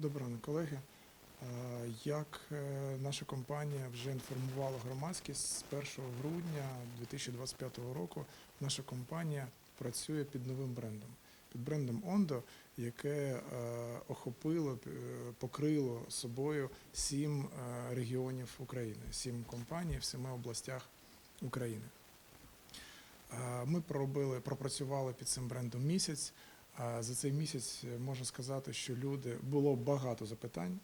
Доброго колеги. Як е, наша компанія вже інформувала громадськість, з 1 грудня 2025 року наша компанія працює під новим брендом. Під брендом Ондо, яке е, охопило, е, покрило собою сім регіонів України, сім компаній в семи областях України. Ми проробили, пропрацювали під цим брендом місяць. За цей місяць е, можна сказати, що люди було багато запитань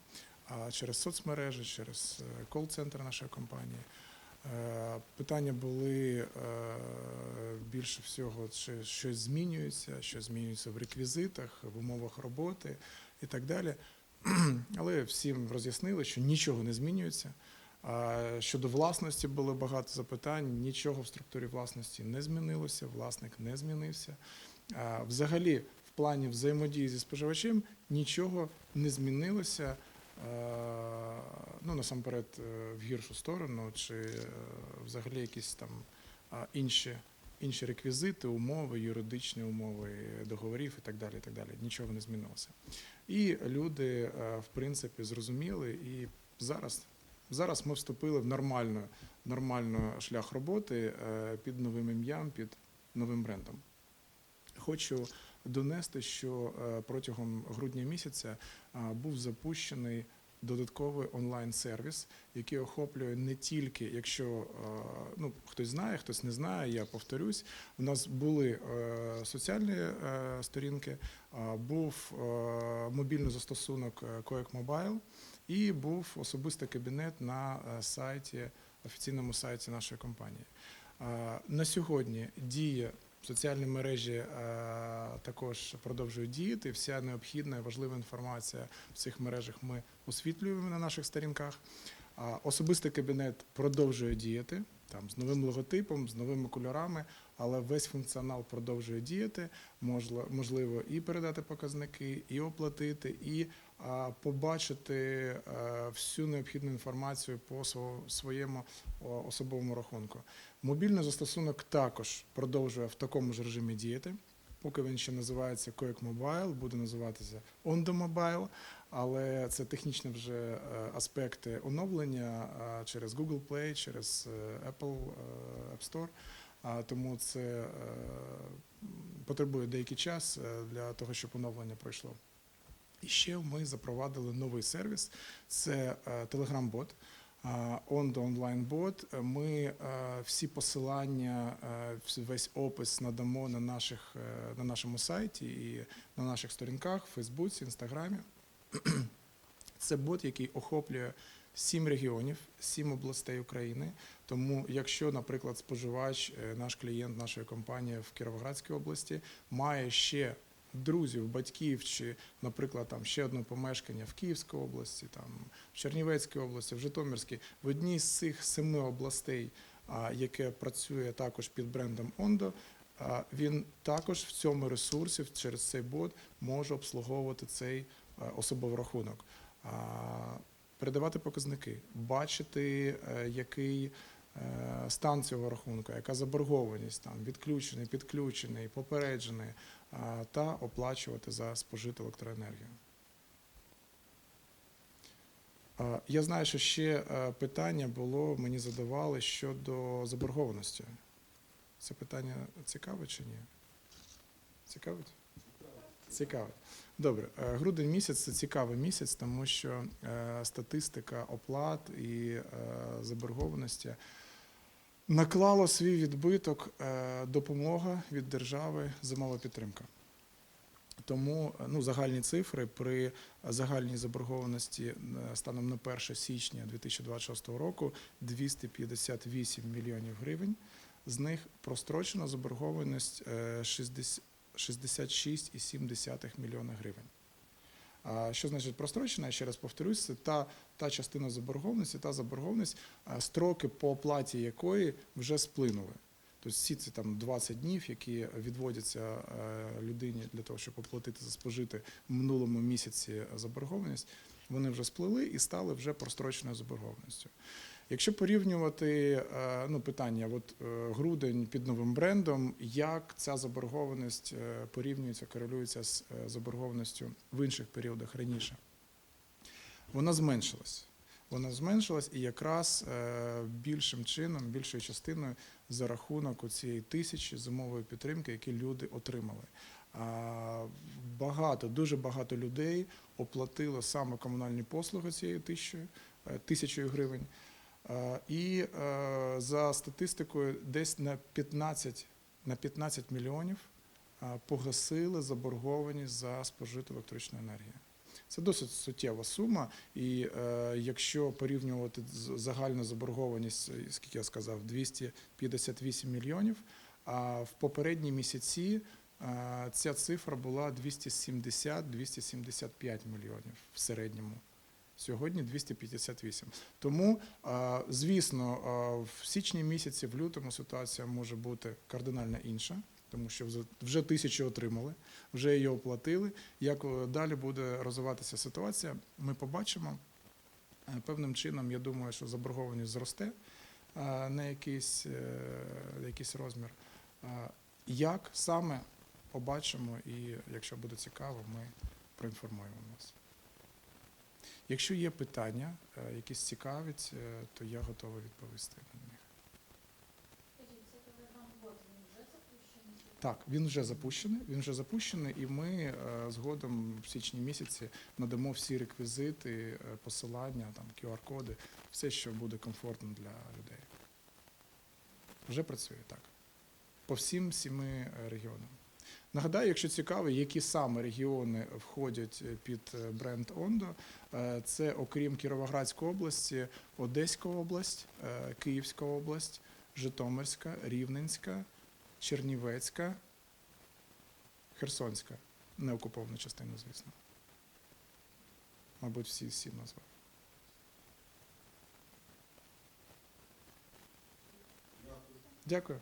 через соцмережі, через е, кол-центр нашої компанії. Е, Питання були більше всього, чи щось змінюється, що змінюється в реквізитах, в умовах роботи і так далі. Але всім роз'яснили, що нічого не змінюється. Щодо власності було багато запитань. Нічого в структурі власності не змінилося, власник не змінився. Взагалі, плані взаємодії зі споживачем нічого не змінилося. е, Ну, насамперед, е, в гіршу сторону, чи е, взагалі якісь там інші, інші реквізити, умови, юридичні умови договорів і так далі. І так далі. Нічого не змінилося. І люди, в принципі, зрозуміли, і зараз, зараз ми вступили в нормальну, нормальну шлях роботи під новим ім'ям, під новим брендом. Хочу донести, що е, протягом грудня місяця е, був запущений додатковий онлайн-сервіс, який охоплює не тільки, якщо е, ну, хтось знає, хтось не знає, я повторюсь. У нас були соціальні сторінки, був мобільний застосунок Коек Мобайл і був особистий кабінет на сайті, офіційному сайті нашої компанії. На сьогодні діє соціальні мережі е, також продовжують діяти. Вся необхідна і важлива інформація в цих мережах ми освітлюємо на наших сторінках. Особистий кабінет продовжує діяти там з новим логотипом, з новими кольорами, але весь функціонал продовжує діяти. Можливо, можливо і передати показники, і оплатити, і побачити е, всю необхідну інформацію по сво- своєму особовому рахунку. Мобільний застосунок також продовжує в такому ж режимі діяти. Поки він ще називається Коек Mobile, буде називатися Ondo Mobile, але це технічні вже е, аспекти оновлення е, через Google Play, через е, Apple App Store. Тому це потребує деякий час для того, щоб оновлення пройшло. І ще ми запровадили новий сервіс це е, Telegram-бот. Ондо онлайн-бот. Ми е, всі посилання, е, весь опис надамо на, наших, е, на нашому сайті і на наших сторінках в Фейсбуці, Інстаграмі. Це бот, який охоплює сім регіонів, сім областей України. Тому, якщо, наприклад, споживач, наш клієнт нашої компанії в Кіровоградській області має ще друзів, батьків чи, наприклад, там ще одне помешкання в Київській області, там в Чернівецькій області, в Житомирській, в одній з цих семи областей, яке працює також під брендом Ондо. Він також в цьому ресурсі через цей бот може обслуговувати цей е, особовий рахунок, передавати показники, бачити, е, який е, стан цього рахунку, яка заборгованість, там відключений, підключений, попереджений, та оплачувати за спожиту електроенергію. Я знаю, що ще е, питання було, мені задавали щодо заборгованості. Це питання цікаве чи ні? Цікавить? Цікавить. Добре, Е, грудень місяць це цікавий місяць, тому що е, статистика оплат і заборгованості наклало свій відбиток е, допомога від держави, зимова підтримка. Тому е, ну, загальні цифри при загальній заборгованості е, станом на 1 січня 2026 року 258 мільйонів гривень. З них прострочена заборгованість е, 60 66,7 мільйона гривень. Що значить прострочена? Я ще раз повторюсь, це та, та частина заборгованості, та заборгованість, строки по оплаті якої вже сплинули. Тобто всі ці там 20 днів, які відводяться е, людині для того, щоб оплатити за спожити в минулому місяці заборгованість, вони вже сплили і стали вже простроченою заборгованістю. Якщо порівнювати е, ну, питання, от е, грудень під новим брендом, як ця заборгованість е, порівнюється, корелюється з заборгованістю в інших періодах раніше? вона зменшилась. Вона зменшилась і якраз більшим чином, більшою частиною за рахунок цієї тисячі зимової підтримки, які люди отримали. Багато, дуже багато людей оплатило саме комунальні послуги цією тисячою, тисячою гривень. Е, І е, за статистикою, десь на 15, на 15 мільйонів е, погасили заборгованість за спожиту електричну енергію. Це досить суттєва сума, і якщо порівнювати загальну заборгованість, скільки я сказав, 258 мільйонів, а в попередні місяці ця цифра була 270-275 мільйонів в середньому. Сьогодні 258. Тому, звісно, в січні місяці, в лютому ситуація може бути кардинально інша, тому що вже- тисячу отримали, вже її оплатили. Як е, далі буде розвиватися ситуація, ми побачимо. Е, Певним чином, я думаю, що заборгованість зросте е, на якийсь, якийсь розмір. Як саме побачимо, і якщо буде цікаво, ми проінформуємо вас. Якщо є питання, е, якісь цікавить, е, то я готовий відповісти на них. Так, він вже запущений. Він вже запущений, і ми е, згодом в січні місяці надамо всі реквізити, посилання, там QR-коди, все, що буде комфортно для людей. Вже працює так. По всім сіми регіонам. Нагадаю, якщо цікаво, які саме регіони входять е, під е, бренд Ондо, е, це окрім Кіровоградської області, Одеська область, Київська область, Житомирська, Рівненська, Чернівецька, Херсонська, неокупована частина, звісно. Мабуть, всі всі назвав. Дякую.